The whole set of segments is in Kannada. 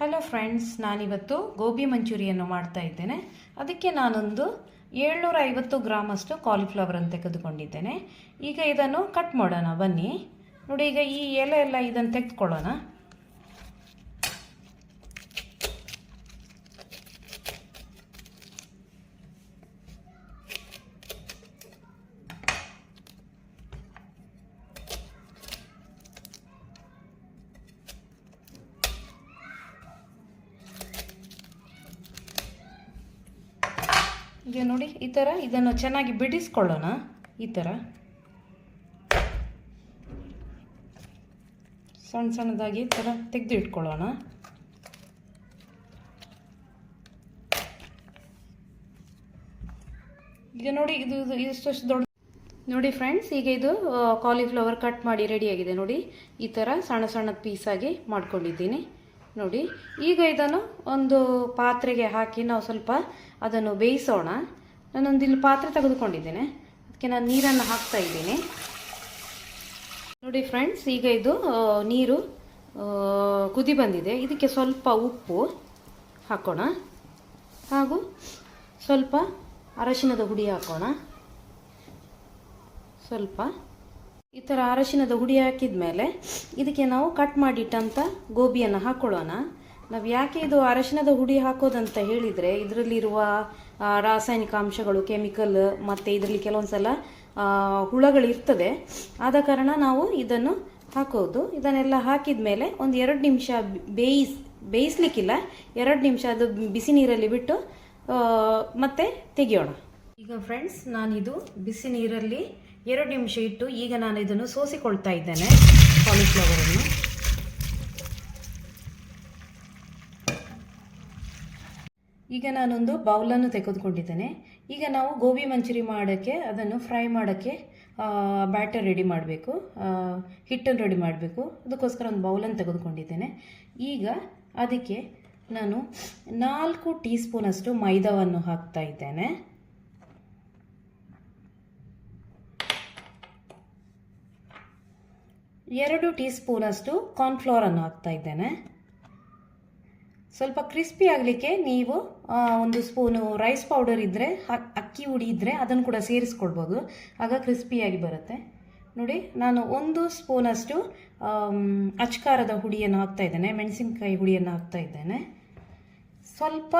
ಹಲೋ ಫ್ರೆಂಡ್ಸ್ ನಾನಿವತ್ತು ಗೋಬಿ ಮಂಚೂರಿಯನ್ನು ಮಾಡ್ತಾ ಇದ್ದೇನೆ. ಅದಕ್ಕೆ ನಾನೊಂದು ಏಳ್ನೂರ ಐವತ್ತು ಗ್ರಾಮಷ್ಟು ಕಾಲಿಫ್ಲವರನ್ನು ತೆಗೆದುಕೊಂಡಿದ್ದೇನೆ. ಈಗ ಇದನ್ನು ಕಟ್ ಮಾಡೋಣ, ಬನ್ನಿ. ನೋಡಿ, ಈಗ ಈ ಎಲೆ ಎಲ್ಲ ಇದನ್ನು ತೆಗೆದುಕೊಳ್ಳೋಣ. ಈಗ ನೋಡಿ, ಈ ಥರ ಇದನ್ನು ಚೆನ್ನಾಗಿ ಬಿಡಿಸ್ಕೊಳ್ಳೋಣ. ಈ ಥರ ಸಣ್ಣ ಸಣ್ಣದಾಗಿ ಈ ಥರ ತೆಗೆದು ಇಟ್ಕೊಳ್ಳೋಣ. ಈಗ ನೋಡಿ, ಇದು ಇದು ಇಷ್ಟು ದೊಡ್ಡ ನೋಡಿ ಫ್ರೆಂಡ್ಸ್, ಈಗ ಇದು ಕಾಲಿಫ್ಲವರ್ ಕಟ್ ಮಾಡಿ ರೆಡಿಯಾಗಿದೆ ನೋಡಿ. ಈ ಥರ ಸಣ್ಣ ಸಣ್ಣ ಪೀಸಾಗಿ ಮಾಡ್ಕೊಂಡಿದ್ದೀನಿ. ನೋಡಿ, ಈಗ ಇದನ್ನು ಒಂದು ಪಾತ್ರೆಗೆ ಹಾಕಿ ನಾವು ಸ್ವಲ್ಪ ಅದನ್ನು ಬೇಯಿಸೋಣ. ನಾನೊಂದು ಇಲ್ಲಿ ಪಾತ್ರೆ ತೆಗೆದುಕೊಂಡಿದ್ದೇನೆ. ಅದಕ್ಕೆ ನಾನು ನೀರನ್ನು ಹಾಕ್ತಾ ಇದ್ದೀನಿ. ನೋಡಿ ಫ್ರೆಂಡ್ಸ್, ಈಗ ಇದು ನೀರು ಕುದಿ ಬಂದಿದೆ. ಇದಕ್ಕೆ ಸ್ವಲ್ಪ ಉಪ್ಪು ಹಾಕೋಣ. ಹಾಗೂ ಸ್ವಲ್ಪ ಅರಶಿನದ ಹುಡಿ ಹಾಕೋಣ. ಸ್ವಲ್ಪ ಈ ಥರ ಅರಶಿನದ ಹುಡಿ ಹಾಕಿದ ಮೇಲೆ ಇದಕ್ಕೆ ನಾವು ಕಟ್ ಮಾಡಿಟ್ಟಂಥ ಗೋಬಿಯನ್ನು ಹಾಕ್ಕೊಳ್ಳೋಣ ನಾವು ಯಾಕೆ ಇದು ಅರಶಿನದ ಹುಡಿ ಹಾಕೋದಂತ ಹೇಳಿದರೆ ಇದರಲ್ಲಿರುವ ರಾಸಾಯನಿಕ ಅಂಶಗಳು, ಕೆಮಿಕಲ್ ಮತ್ತು ಇದರಲ್ಲಿ ಕೆಲವೊಂದು ಸಲ ಹುಳಗಳಿರ್ತದೆ. ಆದ ಕಾರಣ ನಾವು ಇದನ್ನು ಹಾಕೋದು. ಇದನ್ನೆಲ್ಲ ಹಾಕಿದ ಮೇಲೆ ಒಂದು ಎರಡು ನಿಮಿಷ ಬೇಯಿಸ್, ಬೇಯಿಸ್ಲಿಕ್ಕಿಲ್ಲ. ಎರಡು ನಿಮಿಷ ಅದು ಬಿಸಿ ನೀರಲ್ಲಿ ಬಿಟ್ಟು ಮತ್ತೆ ತೆಗಿಯೋಣ. ಈಗ ಫ್ರೆಂಡ್ಸ್ ನಾನಿದು ಬಿಸಿ ನೀರಲ್ಲಿ ಎರಡು ನಿಮಿಷ ಇಟ್ಟು ಈಗ ನಾನು ಇದನ್ನು ಸೋಸಿಕೊಳ್ತಾ ಇದ್ದೇನೆ ಕಾಲಿಫ್ಲವರನ್ನು ಈಗ ನಾನೊಂದು ಬೌಲನ್ನು ತೆಗೆದುಕೊಂಡಿದ್ದೇನೆ. ಈಗ ನಾವು ಗೋಬಿ ಮಂಚೂರಿ ಮಾಡೋಕ್ಕೆ, ಅದನ್ನು ಫ್ರೈ ಮಾಡೋಕ್ಕೆ ಬ್ಯಾಟರ್ ರೆಡಿ ಮಾಡಬೇಕು. ಹಿಟ್ಟನ್ನು ರೆಡಿ ಮಾಡಬೇಕು. ಅದಕ್ಕೋಸ್ಕರ ಒಂದು ಬೌಲನ್ನು ತೆಗೆದುಕೊಂಡಿದ್ದೇನೆ. ಈಗ ಅದಕ್ಕೆ ನಾನು ನಾಲ್ಕು ಟೀ ಸ್ಪೂನಷ್ಟು ಮೈದಾವನ್ನು ಹಾಕ್ತಾ ಇದ್ದೇನೆ. ಎರಡು ಟೀ ಸ್ಪೂನಷ್ಟು ಕಾರ್ನ್ಫ್ಲೋರನ್ನು ಹಾಕ್ತಾ ಇದ್ದೇನೆ. ಸ್ವಲ್ಪ ಕ್ರಿಸ್ಪಿ ಆಗಲಿಕ್ಕೆ ನೀವು ಒಂದು ಸ್ಪೂನು ರೈಸ್ ಪೌಡರ್ ಇದ್ದರೆ ಅಕ್ಕಿ ಹುಡಿ ಇದ್ದರೆ ಅದನ್ನು ಕೂಡ ಸೇರಿಸ್ಕೊಳ್ಬೋದು. ಆಗ ಕ್ರಿಸ್ಪಿಯಾಗಿ ಬರುತ್ತೆ. ನೋಡಿ, ನಾನು ಒಂದು ಸ್ಪೂನಷ್ಟು ಅಚ್ಕಾರದ ಹುಡಿಯನ್ನು ಹಾಕ್ತಾ ಇದ್ದೇನೆ, ಮೆಣಸಿನಕಾಯಿ ಹುಡಿಯನ್ನು ಹಾಕ್ತಾ ಇದ್ದೇನೆ. ಸ್ವಲ್ಪ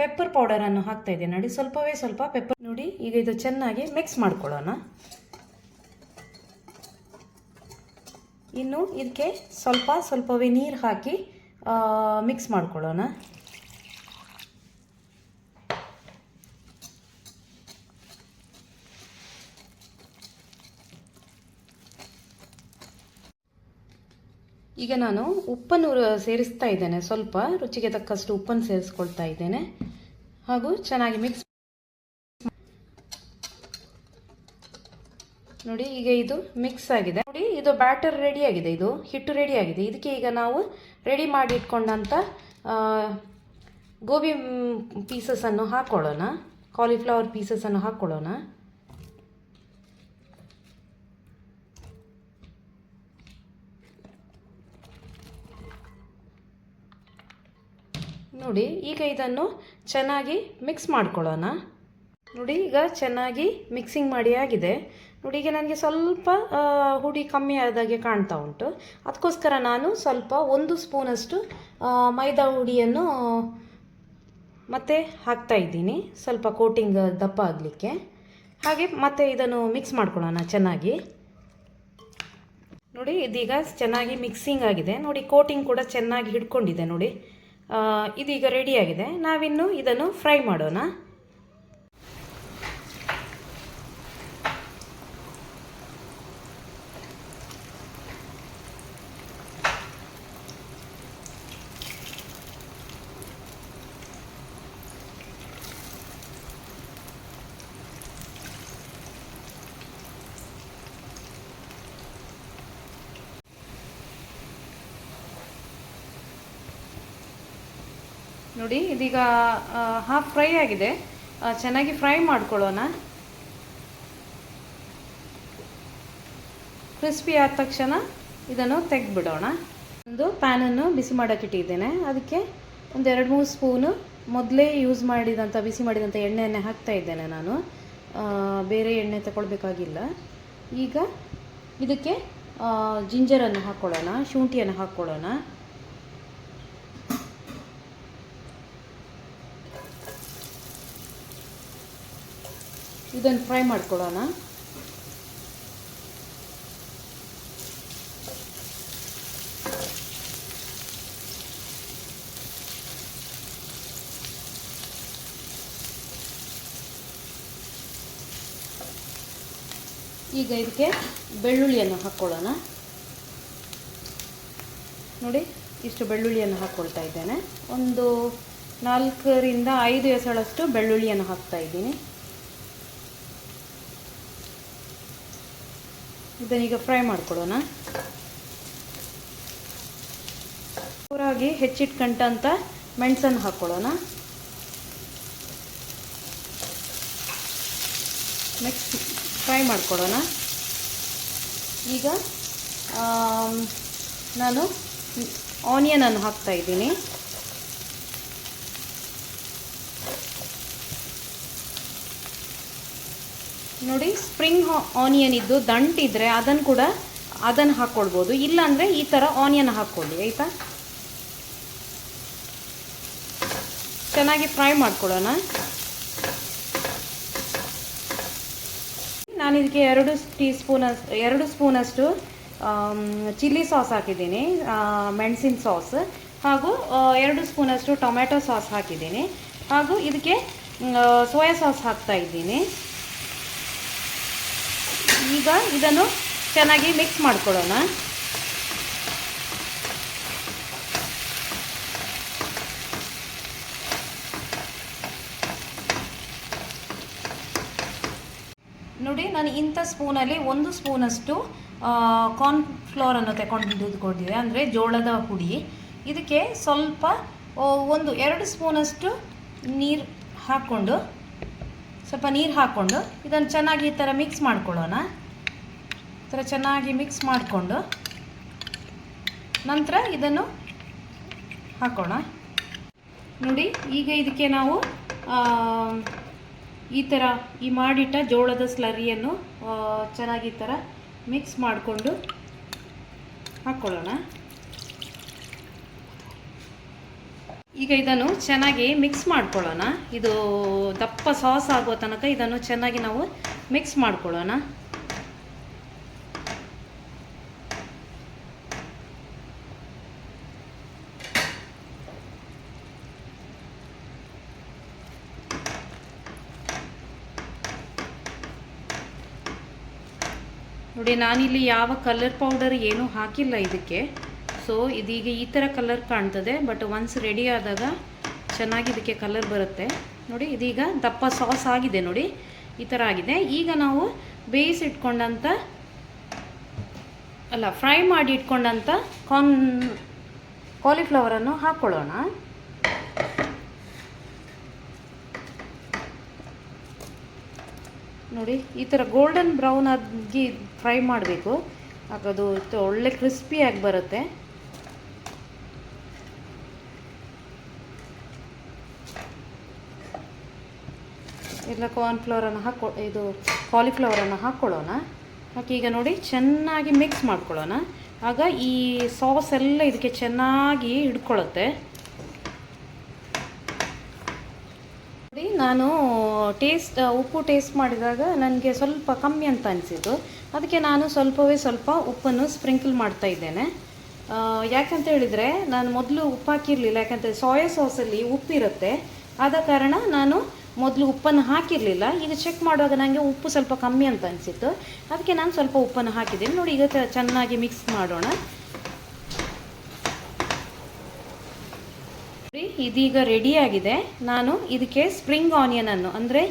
ಪೆಪ್ಪರ್ ಪೌಡರನ್ನು ಹಾಕ್ತಾ ಇದ್ದೇನೆ. ನೋಡಿ, ಸ್ವಲ್ಪವೇ ಸ್ವಲ್ಪ ಪೆಪ್ಪರ್ ನೋಡಿ, ಈಗ ಇದು ಚೆನ್ನಾಗಿ ಮಿಕ್ಸ್ ಮಾಡ್ಕೊಳ್ಳೋಣ. ಇನ್ನು ಇದಕ್ಕೆ ಸ್ವಲ್ಪ ಸ್ವಲ್ಪವೇ ನೀರು ಹಾಕಿ ಮಿಕ್ಸ್ ಮಾಡ್ಕೊಳ್ಳೋಣ. ಈಗ ನಾನು ಉಪ್ಪನ್ನು ಸೇರಿಸ್ತಾ ಇದ್ದೇನೆ. ಸ್ವಲ್ಪ ರುಚಿಗೆ ತಕ್ಕಷ್ಟು ಉಪ್ಪನ್ನು ಸೇರಿಸ್ಕೊಳ್ತಾ ಇದ್ದೇನೆ. ಹಾಗೂ ಚೆನ್ನಾಗಿ ಮಿಕ್ಸ್ ನೋಡಿ, ಈಗ ಇದು ಮಿಕ್ಸ್ ಆಗಿದೆ. ಇದು ಬ್ಯಾಟರ್ ರೆಡಿ ಆಗಿದೆ, ಇದು ಹಿಟ್ಟು ರೆಡಿ ಆಗಿದೆ. ಇದಕ್ಕೆ ಈಗ ನಾವು ರೆಡಿ ಮಾಡಿ ಇಟ್ಕೊಂಡಂಥ ಗೋಬಿ ಪೀಸಸನ್ನು ಹಾಕ್ಕೊಳ್ಳೋಣ ಕಾಲಿಫ್ಲವರ್ ಪೀಸಸನ್ನು ಹಾಕ್ಕೊಳ್ಳೋಣ ನೋಡಿ, ಈಗ ಇದನ್ನು ಚೆನ್ನಾಗಿ ಮಿಕ್ಸ್ ಮಾಡ್ಕೊಳ್ಳೋಣ. ನೋಡಿ, ಈಗ ಚೆನ್ನಾಗಿ ಮಿಕ್ಸಿಂಗ್ ಮಾಡಿ ಆಗಿದೆ. ನೋಡಿ, ಈಗ ನನಗೆ ಸ್ವಲ್ಪ ಹುಡಿ ಕಮ್ಮಿ ಆದಾಗೆ ಕಾಣ್ತಾ ಉಂಟು. ಅದಕ್ಕೋಸ್ಕರ ನಾನು ಸ್ವಲ್ಪ ಒಂದು ಸ್ಪೂನಷ್ಟು ಮೈದಾ ಹುಡಿಯನ್ನು, ಮತ್ತೆ ಹಾಕ್ತಾ ಇದ್ದೀನಿ. ಸ್ವಲ್ಪ ಕೋಟಿಂಗ್ ದಪ್ಪ ಆಗಲಿಕ್ಕೆ. ಹಾಗೆ ಮತ್ತೆ ಇದನ್ನು ಮಿಕ್ಸ್ ಮಾಡ್ಕೊಳ್ಳೋಣ ಚೆನ್ನಾಗಿ. ನೋಡಿ, ಇದೀಗ ಚೆನ್ನಾಗಿ ಮಿಕ್ಸಿಂಗ್ ಆಗಿದೆ. ನೋಡಿ, ಕೋಟಿಂಗ್ ಕೂಡ ಚೆನ್ನಾಗಿ ಹಿಡ್ಕೊಂಡಿದೆ ನೋಡಿ. ಇದೀಗ ರೆಡಿಯಾಗಿದೆ ನಾವಿನ್ನು ಇದನ್ನು ಫ್ರೈ ಮಾಡೋಣ. ನೋಡಿ, ಇದೀಗ ಹಾಫ್ ಫ್ರೈ ಆಗಿದೆ. ಚೆನ್ನಾಗಿ ಫ್ರೈ ಮಾಡ್ಕೊಳ್ಳೋಣ. ಕ್ರಿಸ್ಪಿ ಆದ ತಕ್ಷಣ ಇದನ್ನು ತೆಗೆದ್ಬಿಡೋಣ. ಒಂದು ಪ್ಯಾನನ್ನು ಬಿಸಿ ಮಾಡೋಕೆ ಇಟ್ಟಿದ್ದೇನೆ. ಅದಕ್ಕೆ ಒಂದು ಎರಡು ಮೂರು ಸ್ಪೂನು ಮೊದಲೇ ಯೂಸ್ ಮಾಡಿದಂಥ ಬಿಸಿ ಮಾಡಿದಂಥ ಎಣ್ಣೆಯನ್ನೇ ಹಾಕ್ತಾ ಇದ್ದೇನೆ ನಾನು. ಬೇರೆ ಎಣ್ಣೆ ತಗೊಳ್ಬೇಕಾಗಿಲ್ಲ. ಈಗ ಇದಕ್ಕೆ ಜಿಂಜರನ್ನು ಹಾಕ್ಕೊಳ್ಳೋಣ, ಶುಂಠಿಯನ್ನು ಹಾಕ್ಕೊಳ್ಳೋಣ. ಇದನ್ನು ಫ್ರೈ ಮಾಡ್ಕೊಳ್ಳೋಣ. ಈಗ ಇದಕ್ಕೆ ಬೆಳ್ಳುಳ್ಳಿಯನ್ನು ಹಾಕ್ಕೊಳ್ಳೋಣ. ನೋಡಿ, ಇಷ್ಟು ಬೆಳ್ಳುಳ್ಳಿಯನ್ನು ಹಾಕ್ಕೊಳ್ತಾ ಇದ್ದೇನೆ. ಒಂದು ನಾಲ್ಕರಿಂದ ಐದು ಎಸಳಷ್ಟು ಬೆಳ್ಳುಳ್ಳಿಯನ್ನು ಹಾಕ್ತಾ ಇದ್ದೀನಿ. ಇದನ್ನೀಗ ಫ್ರೈ ಮಾಡ್ಕೊಳ್ಳೋಣ ಜೋರಾಗಿ ಹೆಚ್ಚಿಟ್ಕಂಟಂತ ಮೆಣಸನ್ನು ಹಾಕ್ಕೊಳ್ಳೋಣ ನೆಕ್ಸ್ಟ್ ಫ್ರೈ ಮಾಡ್ಕೊಳ್ಳೋಣ ಈಗ ನಾನು ಆನಿಯನನ್ನು ಹಾಕ್ತಾ ನೋಡಿ ಸ್ಪ್ರಿಂಗ್ ಆನಿಯನ್ ಇದ್ದು ದಂಟಿದ್ರೆ ಅದನ್ನು ಕೂಡ ಅದನ್ನು ಹಾಕ್ಕೊಳ್ಬೋದು ಇಲ್ಲಾಂದರೆ ಈ ಥರ ಆನಿಯನ್ ಹಾಕ್ಕೊಳ್ಳಿ, ಆಯಿತಾ? ಚೆನ್ನಾಗಿ ಫ್ರೈ ಮಾಡ್ಕೊಳ್ಳೋಣ. ನಾನು ಇದಕ್ಕೆ ಎರಡು ಟೀ ಸ್ಪೂನ್ ಎರಡು ಸ್ಪೂನಷ್ಟು ಚಿಲ್ಲಿ ಸಾಸ್ ಹಾಕಿದ್ದೀನಿ ಮೆಣಸಿನ ಸಾಸ್, ಹಾಗೂ ಎರಡು ಸ್ಪೂನಷ್ಟು ಟೊಮೆಟೊ ಸಾಸ್ ಹಾಕಿದ್ದೀನಿ, ಹಾಗೂ ಇದಕ್ಕೆ ಸೋಯಾ ಸಾಸ್ ಹಾಕ್ತಾ ಇದ್ದೀನಿ. ಈಗ ಇದನ್ನು ಚೆನ್ನಾಗಿ ಮಿಕ್ಸ್ ಮಾಡ್ಕೊಳ್ಳೋಣ. ನೋಡಿ, ನಾನು ಇಂಥ ಸ್ಪೂನಲ್ಲಿ ಒಂದು ಸ್ಪೂನಷ್ಟು ಕಾರ್ನ್ ಫ್ಲೋರನ್ನು ತಗೊಂಡಿದ್ಕೊಂಡಿದ್ದೆ ಅಂದರೆ ಜೋಳದ ಪುಡಿ. ಇದಕ್ಕೆ ಸ್ವಲ್ಪ ಒಂದು ಎರಡು ಸ್ಪೂನಷ್ಟು ನೀರು ಹಾಕ್ಕೊಂಡು ಸ್ವಲ್ಪ ನೀರು ಹಾಕ್ಕೊಂಡು ಇದನ್ನು ಚೆನ್ನಾಗಿ ಈ ಥರ ಮಿಕ್ಸ್ ಮಾಡ್ಕೊಳ್ಳೋಣ. ಈ ಥರ ಚೆನ್ನಾಗಿ ಮಿಕ್ಸ್ ಮಾಡಿಕೊಂಡು ನಂತರ ಇದನ್ನು ಹಾಕೋಣ. ನೋಡಿ, ಈಗ ಇದಕ್ಕೆ ನಾವು ಈ ಥರ ಈ ಮಾಡಿಟ್ಟ ಜೋಳದ ಸ್ಲರಿಯನ್ನು ಚೆನ್ನಾಗಿ ಈ ಥರ ಮಿಕ್ಸ್ ಮಾಡಿಕೊಂಡು ಹಾಕ್ಕೊಳ್ಳೋಣ ಈಗ ಇದನ್ನು ಚೆನ್ನಾಗಿ ಮಿಕ್ಸ್ ಮಾಡ್ಕೊಳ್ಳೋಣ. ಇದು ದಪ್ಪ ಸಾಸ್ ಆಗುವ ತನಕ ಇದನ್ನು ಚೆನ್ನಾಗಿ ನಾವು ಮಿಕ್ಸ್ ಮಾಡ್ಕೊಳ್ಳೋಣ. ನೋಡಿ, ನಾನಿಲ್ಲಿ ಯಾವ ಕಲರ್ ಪೌಡರ್ ಏನೂ ಹಾಕಿಲ್ಲ ಇದಕ್ಕೆ. ಸೊ ಇದೀಗ ಈ ಥರ ಕಲರ್ ಕಾಣ್ತದೆ ಬಟ್ ಒನ್ಸ್ ರೆಡಿ ಆದಾಗ ಚೆನ್ನಾಗಿ ಇದಕ್ಕೆ ಕಲರ್ ಬರುತ್ತೆ. ನೋಡಿ, ಇದೀಗ ದಪ್ಪ ಸಾಸ್ ಆಗಿದೆ ನೋಡಿ, ಈ ಥರ ಆಗಿದೆ. ಈಗ ನಾವು ಬೇಯಿಸಿಟ್ಕೊಂಡಂಥ ಅಲ್ಲ ಫ್ರೈ ಮಾಡಿ ಇಟ್ಕೊಂಡಂಥ ಕಾರ್ನ್ ಕಾಲಿಫ್ಲವರನ್ನು ಹಾಕ್ಕೊಳ್ಳೋಣ ನೋಡಿ, ಈ ಥರ ಗೋಲ್ಡನ್ ಬ್ರೌನ್ ಆಗಿ ಫ್ರೈ ಮಾಡಬೇಕು. ಆಗ ಅದು ಒಳ್ಳೆ ಕ್ರಿಸ್ಪಿಯಾಗಿ ಬರುತ್ತೆ. ಎಲ್ಲ ಕಾರ್ನ್ಫ್ಲವರನ್ನು ಹಾಕೊ, ಇದು ಕಾಲಿಫ್ಲವರನ್ನು ಹಾಕ್ಕೊಳ್ಳೋಣ ಹಾಕಿ ಈಗ ನೋಡಿ, ಚೆನ್ನಾಗಿ ಮಿಕ್ಸ್ ಮಾಡ್ಕೊಳ್ಳೋಣ. ಆಗ ಈ ಸಾಸ್ ಎಲ್ಲ ಇದಕ್ಕೆ ಚೆನ್ನಾಗಿ ಹಿಡ್ಕೊಳ್ಳುತ್ತೆ. ನೋಡಿ, ನಾನು ಟೇಸ್ಟ್ ಉಪ್ಪು ಟೇಸ್ಟ್ ಮಾಡಿದಾಗ ನನಗೆ ಸ್ವಲ್ಪ ಕಮ್ಮಿ ಅಂತ ಅನಿಸಿತು ಅದಕ್ಕೆ ನಾನು ಸ್ವಲ್ಪವೇ ಸ್ವಲ್ಪ ಉಪ್ಪನ್ನು ಸ್ಪ್ರಿಂಕಲ್ ಮಾಡ್ತಾ ಇದ್ದೇನೆ. ಯಾಕಂತ ಹೇಳಿದರೆ, ನಾನು ಮೊದಲು ಉಪ್ಪು ಹಾಕಿರಲಿಲ್ಲ. ಯಾಕಂದರೆ ಸೋಯಾ ಸಾಸಲ್ಲಿ ಉಪ್ಪಿರುತ್ತೆ. ಆದ ಕಾರಣ ನಾನು ಮೊದಲು ಉಪ್ಪನ್ನು ಹಾಕಿರಲಿಲ್ಲ. ಈಗ ಚೆಕ್ ಮಾಡುವಾಗ ನನಗೆ ಉಪ್ಪು ಸ್ವಲ್ಪ ಕಮ್ಮಿ ಅಂತ ಅನಿಸಿತ್ತು. ಅದಕ್ಕೆ ನಾನು ಸ್ವಲ್ಪ ಉಪ್ಪನ್ನು ಹಾಕಿದ್ದೀನಿ. ನೋಡಿ, ಈಗ ಚೆನ್ನಾಗಿ ಮಿಕ್ಸ್ ಮಾಡೋಣ. ಇದೀಗ ರೆಡಿಯಾಗಿದೆ ನಾನು ಇದಕ್ಕೆ ಸ್ಪ್ರಿಂಗ್ ಆನಿಯನನ್ನು ಅಂದರೆ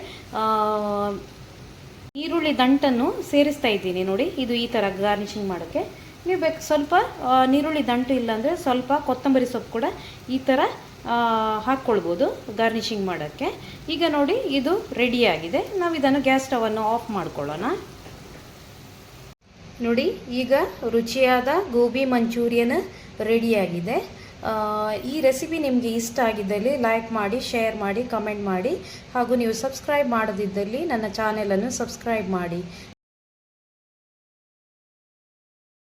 ಈರುಳ್ಳಿ ದಂಟನ್ನು ಸೇರಿಸ್ತಾ ಇದ್ದೀನಿ. ನೋಡಿ, ಇದು ಈ ಥರ ಗಾರ್ನಿಷಿಂಗ್ ಮಾಡೋಕ್ಕೆ. ನೀವು ಬೇಕು, ಸ್ವಲ್ಪ ನೀರುಳ್ಳಿ ದಂಟು ಇಲ್ಲಾಂದರೆ ಸ್ವಲ್ಪ ಕೊತ್ತಂಬರಿ ಸೊಪ್ಪು ಕೂಡ ಈ ಥರ ಹಾಕ್ಕೊಳ್ಬೋದು ಗಾರ್ನಿಷಿಂಗ್ ಮಾಡೋಕ್ಕೆ. ಈಗ ನೋಡಿ, ಇದು ರೆಡಿಯಾಗಿದೆ ನಾವು ಇದನ್ನು ಗ್ಯಾಸ್ ಸ್ಟವನ್ನು ಆಫ್ ಮಾಡ್ಕೊಳ್ಳೋಣ. ನೋಡಿ, ಈಗ ರುಚಿಯಾದ ಗೋಬಿ ಮಂಚೂರಿಯನ್ ರೆಡಿಯಾಗಿದೆ ಈ ರೆಸಿಪಿ ನಿಮಗೆ ಇಷ್ಟ ಆಗಿದ್ದಲ್ಲಿ ಲೈಕ್ ಮಾಡಿ ಶೇರ್ ಮಾಡಿ ಕಮೆಂಟ್ ಮಾಡಿ. ಹಾಗೂ ನೀವು ಸಬ್ಸ್ಕ್ರೈಬ್ ಮಾಡದಿದ್ದಲ್ಲಿ ನನ್ನ ಚಾನೆಲನ್ನು ಸಬ್ಸ್ಕ್ರೈಬ್ ಮಾಡಿ.